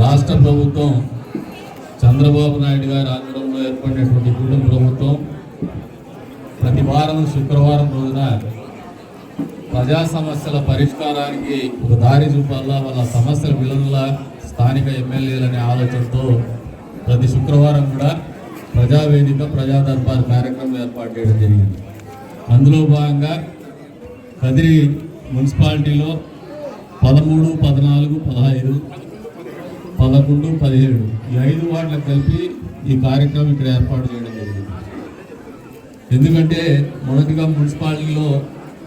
రాష్ట్ర ప్రభుత్వం చంద్రబాబు నాయుడు గారి ఆధ్వర్యంలో ఏర్పడినటువంటి కుటుంబ ప్రభుత్వం ప్రతి వారం శుక్రవారం రోజున ప్రజా సమస్యల పరిష్కారానికి ఒక దారి చూపాలా వాళ్ళ సమస్యల విలువల స్థానిక ఎమ్మెల్యేలనే ఆలోచనతో ప్రతి శుక్రవారం కూడా ప్రజావేదిక ప్రజా దర్బార్ కార్యక్రమం ఏర్పాటు చేయడం జరిగింది. అందులో భాగంగా కదిరి మున్సిపాలిటీలో పదమూడు పద్నాలుగు పదహైదు పదకొండు పదిహేడు ఈ ఐదు వార్డులకు కలిపి ఈ కార్యక్రమం ఇక్కడ ఏర్పాటు చేయడం జరిగింది. ఎందుకంటే మొదటిగా మున్సిపాలిటీలో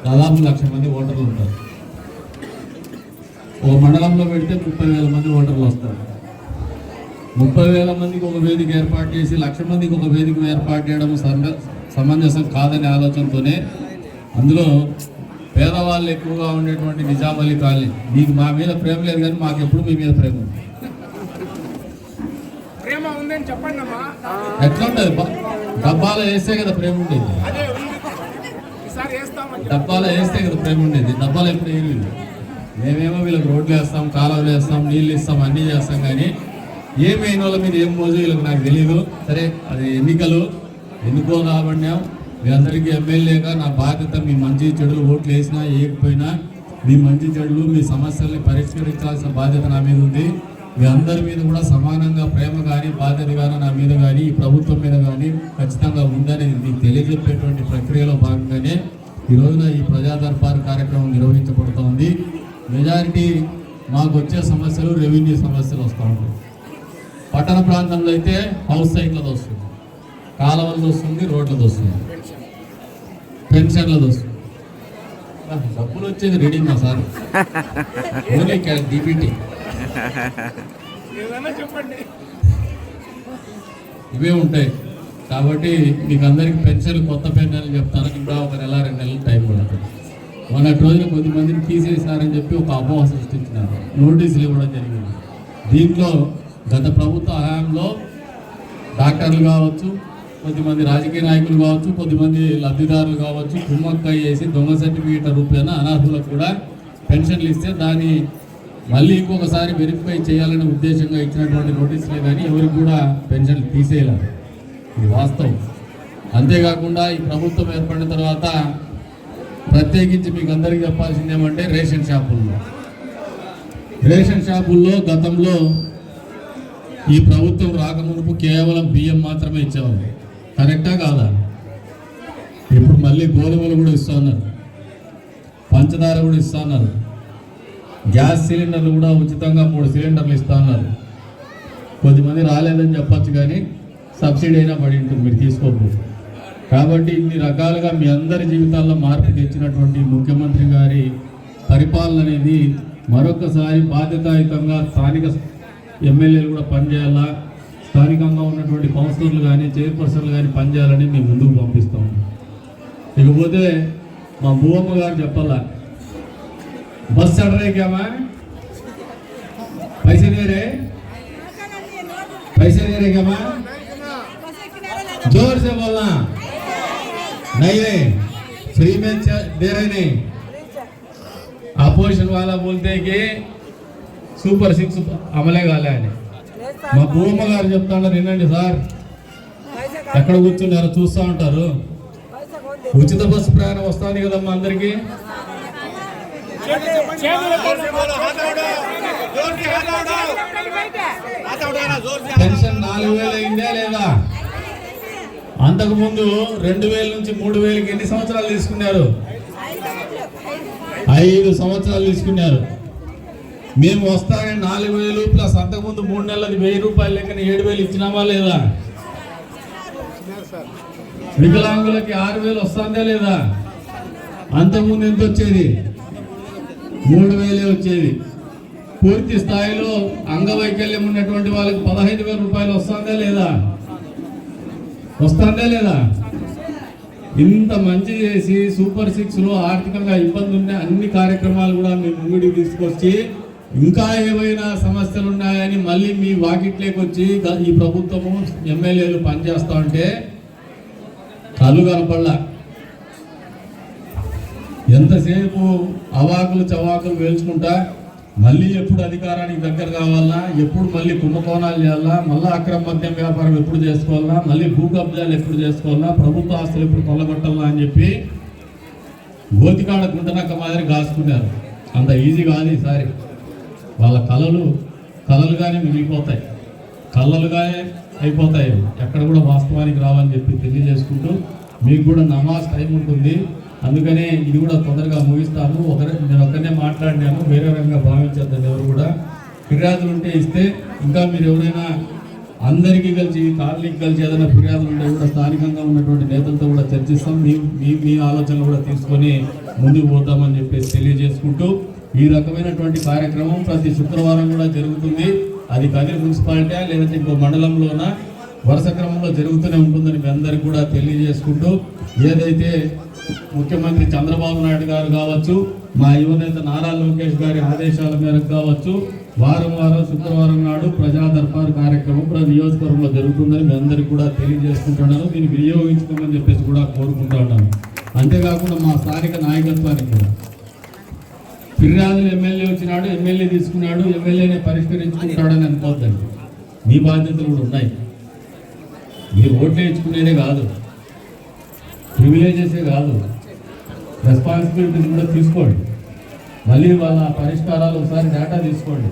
దాదాపు లక్ష మంది ఓటర్లు ఉంటారు. ఒక మండలంలో పెడితే ముప్పై వేల మంది ఓటర్లు వస్తారు. ముప్పై వేల మందికి ఒక వేదిక ఏర్పాటు చేసి లక్ష మందికి ఒక వేదిక ఏర్పాటు చేయడం సమ- సమంజసం కాదనే ఆలోచనతోనే అందులో పేదవాళ్ళు ఎక్కువగా ఉండేటువంటి నిజామల్లి కాలనీ. మీకు మా మీద ప్రేమ లేదు కానీ మాకు ఎప్పుడు మీ మీద ప్రేమ ఉంది. ప్రేమ ఉందని చెప్పండి అమ్మా. ఎట్లా ఉంటుంది బ- డబ్బాలో వేస్తే కదా ప్రేమ ఉండేది. డబ్బాలో వేస్తే కదా ప్రేమ ఉండేది. డబ్బాలో ఎప్పుడు వేయలేదు. మేమేమో వీళ్ళకి రోడ్లు వేస్తాం కాలువలు వేస్తాం నీళ్ళు ఇస్తాం అన్నీ చేస్తాం కానీ ఏమైనా వాళ్ళ మీద ఏం మోజు వీళ్ళకి నాకు తెలియదు సరే అది ఎన్నికలు. ఎన్నుకో కాబడినాం. మీ అందరికీ ఎమ్మెల్యేగా నా బాధ్యత మీ మంచి చెడులు ఓట్లు వేసినా వేయకపోయినా మీ మంచి చెడులు మీ సమస్యల్ని పరిష్కరించాల్సిన బాధ్యత నా మీద ఉంది. మీ అందరి మీద కూడా సమానంగా ప్రేమ కానీ బాధ్యత కానీ నా మీద కానీ ఈ ప్రభుత్వం మీద కానీ ఖచ్చితంగా ఉందని మీకు తెలియజెప్పేటువంటి ప్రక్రియలో భాగంగానే ఈ రోజున ఈ ప్రజా దర్బార్ కార్యక్రమం నిర్వహించబడుతోంది మెజారిటీ మాకు వచ్చే సమస్యలు రెవెన్యూ సమస్యలు వస్తూ ఉంటాయి. పట్టణ ప్రాంతంలో అయితే హౌస్ సైట్లది వస్తుంది. కాలువలది వస్తుంది రోడ్లది వస్తుంది. పెన్షన్లది వస్తుంది. డబ్బులు వచ్చేది రీడింగ్ సార్. ఓన్లీ డిబిటీ చెప్పండి ఇవే ఉంటాయి. కాబట్టి మీకు అందరికి పెన్షన్ కొత్త పెన్షన్లు చెప్తాను. ఇంకా ఒక నెల రెండు నెలలు టైం పడుతుంది. మొన్నటి రోజున కొద్దిమందిని తీసేసారని చెప్పి ఒక అపోహ సృష్టించినారు. నోటీసులు ఇవ్వడం జరిగింది. దీంట్లో గత ప్రభుత్వ హయాంలో డాక్టర్లు కావచ్చు కొద్దిమంది రాజకీయ నాయకులు కావచ్చు కొద్దిమంది లబ్ధిదారులు కావచ్చు కుమ్మక్క చేసి దొంగ సర్టిఫికేట్ రూపేణ అనర్హులకు కూడా పెన్షన్లు ఇస్తే దాని మళ్ళీ ఇంకొకసారి వెరిఫై చేయాలనే ఉద్దేశంగా ఇచ్చినటువంటి నోటీసులే కానీ ఎవరికి కూడా పెన్షన్లు తీసేయలేదు. ఇది వాస్తవం. అంతేకాకుండా ఈ ప్రభుత్వం ఏర్పడిన తర్వాత ప్రత్యేకించి మీకు అందరికీ చెప్పాల్సింది ఏమంటే రేషన్ షాపుల్లో. రేషన్ షాపుల్లో గతంలో ఈ ప్రభుత్వం రాకమునుపు కేవలం బియ్యం మాత్రమే ఇచ్చేవాళ్ళు. కరెక్టా కాదా? ఇప్పుడు మళ్ళీ గోధుమలు కూడా ఇస్తున్నారు పంచదార కూడా ఇస్తున్నారు గ్యాస్ సిలిండర్లు కూడా ఉచితంగా మూడు సిలిండర్లు ఇస్తున్నారు కొద్దిమంది రాలేదని చెప్పచ్చు కానీ సబ్సిడీ అయినా పడి ఉంటుంది మీరు తీసుకోకపోతే కాబట్టి ఇన్ని రకాలుగా మీ అందరి జీవితాల్లో మార్పు తెచ్చినటువంటి ముఖ్యమంత్రి గారి పరిపాలన అనేది మరొకసారి బాధ్యతాయుతంగా స్థానిక ఎమ్మెల్యేలు కూడా పనిచేయాలా? స్థానికంగా ఉన్నటువంటి కౌన్సిలర్లు కానీ చైర్పర్సన్లు కానీ పనిచేయాలని మేము ముందుకు పంపిస్తాము ఇకపోతే మా భూవమ్మ గారు చెప్పాలా బస్ చడరే క్యామా పైసే దేరే पैसे दे रहे क्या माँ जोर से बोलना नहीं नहीं फ्री में च- दे रहे नहीं अपोजिशन वाला बोलते हैं कि సూపర్ సిక్స్ అమలే కాలే అని మా భూమ గారు చెప్తాన్నారు వినండి సార్ ఎక్కడ కూర్చున్నారో చూస్తూ ఉంటారు ఉచిత బస్సు ప్రయాణం వస్తుంది కదమ్మా అందరికీ పెన్షన్ నాలుగు వేలు అయిందా లేదా? అంతకు ముందు రెండు వేల నుంచి మూడు వేలకి ఎన్ని సంవత్సరాలు తీసుకున్నారు? ఐదు సంవత్సరాలు తీసుకున్నారు. మేము వస్తానే నాలుగు వేలు ప్లస్ అంతకుముందు మూడు నెలలది వెయ్యి రూపాయలు లెక్కన ఏడు వేలు ఇచ్చినామా లేదా? వికలాంగులకి ఆరు వేలు వస్తుందా లేదా? అంతకుముందు ఎంత వచ్చేది? మూడు వేలే వచ్చేది పూర్తి స్థాయిలో అంగవైకల్యం ఉన్నటువంటి వాళ్ళకి పదహైదు వేల రూపాయలు వస్తుందా లేదా? వస్తుందా లేదా? ఇంత మంచి చేసి సూపర్ సిక్స్లో ఆర్థికంగా ఇబ్బంది ఉన్న అన్ని కార్యక్రమాలు కూడా మీ ముంగిడికి తీసుకొచ్చి ఇంకా ఏవైనా సమస్యలు ఉన్నాయని మళ్ళీ మీ వాకిట్లోకి వచ్చి ఈ ప్రభుత్వము ఎమ్మెల్యేలు పనిచేస్తా ఉంటే కళ్ళు కనపడలా. ఎంతసేపు అవాకులు చవాకులు వేల్చుకుంటా మళ్ళీ ఎప్పుడు అధికారానికి దగ్గర కావాలన్నా ఎప్పుడు మళ్ళీ కుంభకోణాలు చేయాలా మళ్ళీ అక్రమ మద్యం వ్యాపారం ఎప్పుడు చేసుకోవాలా మళ్ళీ భూ కబ్జాలు ఎప్పుడు చేసుకోవాలా ప్రభుత్వ ఆస్తులు ఎప్పుడు కొల్లగొట్టాలా అని చెప్పి గోతికాడ గుంటనక్క మాదిరి కాసుకున్నారు అంత ఈజీ కాదు ఈసారి. వాళ్ళ కళలు కళలుగానే మిగిలిపోతాయి. కళ్ళలుగానే అయిపోతాయి. ఎక్కడ కూడా వాస్తవానికి రావని చెప్పి తెలియజేసుకుంటూ మీకు కూడా నమాజ్ టైం ఉంటుంది. అందుకనే ఇది కూడా తొందరగా ముగిస్తాను. ఒకరి నేను ఒక్కనే మాట్లాడినాను. వేరే రకంగా భావించద్దని ఎవరు కూడా ఫిర్యాదులు ఉంటే ఇస్తే ఇంకా మీరు ఎవరైనా అందరికీ కలిసి కార్మిక్ కలిసి ఏదైనా ఫిర్యాదులు ఉంటే కూడా స్థానికంగా ఉన్నటువంటి నేతలతో కూడా చర్చిస్తాం. మీ మీ మీ ఆలోచనలు కూడా తీసుకొని ముందుకు పోతామని చెప్పేసి తెలియజేసుకుంటూ ఈ రకమైనటువంటి కార్యక్రమం ప్రతి శుక్రవారం కూడా జరుగుతుంది. అది కదిరి మున్సిపాలిటీ లేదంటే ఇంకో మండలంలోన? వరుస క్రమంలో జరుగుతూనే ఉంటుందని మీ అందరికీ కూడా తెలియజేసుకుంటూ ఏదైతే ముఖ్యమంత్రి చంద్రబాబు నాయుడు గారు కావచ్చు మా యువనేత నారా లోకేష్ గారి ఆదేశాల మేరకు కావచ్చు వారం వారం శుక్రవారం నాడు ప్రజా దర్బార్ కార్యక్రమం ప్రతి నియోజకవర్గంలో జరుగుతుందని మీ అందరికీ కూడా తెలియజేసుకుంటున్నాను దీన్ని వినియోగించుకోమని చెప్పేసి కూడా కోరుకుంటా ఉన్నాను. అంతేకాకుండా మా స్థానిక నాయకత్వానికి కూడా. ఫిర్యాదులు ఎమ్మెల్యే వచ్చినాడు ఎమ్మెల్యే తీసుకున్నాడు ఎమ్మెల్యేనే పరిష్కరించుకుంటాడని అనుకోవద్దండి. మీ బాధ్యతలు కూడా ఉన్నాయి. మీరు ఓట్లు వేయించుకునేదే కాదు. ప్రివిలేజెసే కాదు. రెస్పాన్సిబిలిటీస్ కూడా తీసుకోండి. మళ్ళీ వాళ్ళ పరిష్కారాలు ఒకసారి డేటా తీసుకోండి.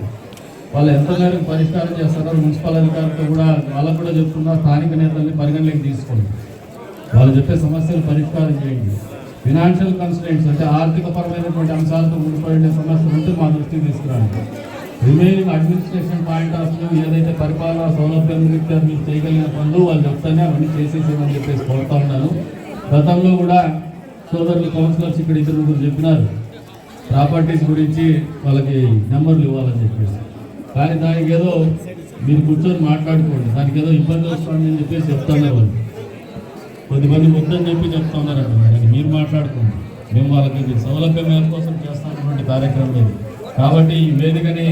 వాళ్ళు ఎంత మేరకు పరిష్కారం చేస్తారో మున్సిపల్ అధికారులతో కూడా వాళ్ళకు కూడా చెప్తున్నా స్థానిక నేతల్ని పరిగణలోకి తీసుకోండి. వాళ్ళు చెప్పే సమస్యలు పరిష్కారం చేయండి. ఫినాన్షియల్ కన్స్టెంట్స్ అంటే ఆర్థిక పరమైనటువంటి అంశాలతో ముడిపడే సమస్యలు ఉంటే మా దృష్టికి తీసుకురావాలి remaining administration point of view ఏదైతే పరిపాలన సౌలభ్యం రీత్యా మీరు చేయగలిగిన పనులు వాళ్ళు చెప్తానే అవన్నీ చేసేసేమని చెప్పేసి కోరుతా ఉన్నాను. గతంలో కూడా సోదరులు కౌన్సిలర్స్ ఇక్కడ ఇద్దరు ముగ్గురు చెప్పినారు. ప్రాపర్టీస్ గురించి వాళ్ళకి నెంబర్లు ఇవ్వాలని చెప్పేసి. కానీ దానికి ఏదో మీరు కూర్చొని మాట్లాడుకోండి. దానికి ఏదో ఇబ్బంది వస్తుందని చెప్పేసి చెప్తున్నారు వాళ్ళు. కొద్దిమంది ముద్దని చెప్పి చెప్తా ఉన్నారంట. దానికి మీరు మాట్లాడుకోండి. మేము వాళ్ళకి సౌలభ్యం మేర కోసం చేస్తున్నటువంటి కార్యక్రమం ఇది. కాబట్టి ఈ వేదికని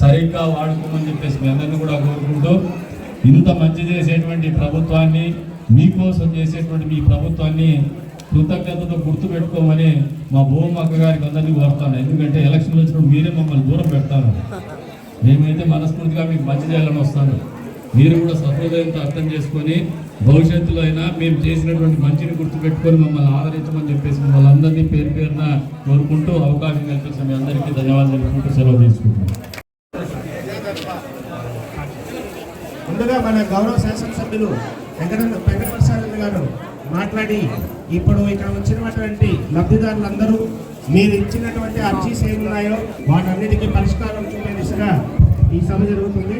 సరిగ్గా వాడుకోమని చెప్పేసి మీ అందరినీ కూడా కోరుకుంటూ ఇంత మంచి చేసేటువంటి ప్రభుత్వాన్ని మీకోసం చేసేటువంటి మీ ప్రభుత్వాన్ని కృతజ్ఞతతో గుర్తుపెట్టుకోమని మా భూమక్క గారికి అందరినీ కోరుతాను. ఎందుకంటే ఎలక్షన్లు వచ్చినప్పుడు మీరే మమ్మల్ని దూరం పెడతాను మేమైతే మనస్ఫూర్తిగా మీకు మంచి చేయాలని వస్తాను. మీరు కూడా సహృదయంతో అర్థం చేసుకొని భవిష్యత్తులో అయినా మేము చేసినటువంటి మంచిని గుర్తుపెట్టుకొని మమ్మల్ని ఆదరించమని చెప్పేసి మమ్మల్ని అందరినీ పేరు పేరున కోరుకుంటూ అవకాశం కల్పించిన మీ అందరికీ ధన్యవాదాలు తెలుపుకుంటూ సెలవు తీసుకుంటున్నాను. ముందుగా మన గౌరవ శాసనసభ్యులు వెంకట వెంకటప్రసాద్ గారు మాట్లాడి ఇప్పుడు ఇక్కడ వచ్చినటువంటి లబ్ధిదారులందరూ మీరు ఇచ్చినటువంటి అర్జీస్ ఏమున్నాయో వాటన్నిటికీ పరిష్కారం చూపే దిశగా ఈ సభ జరుగుతుంది.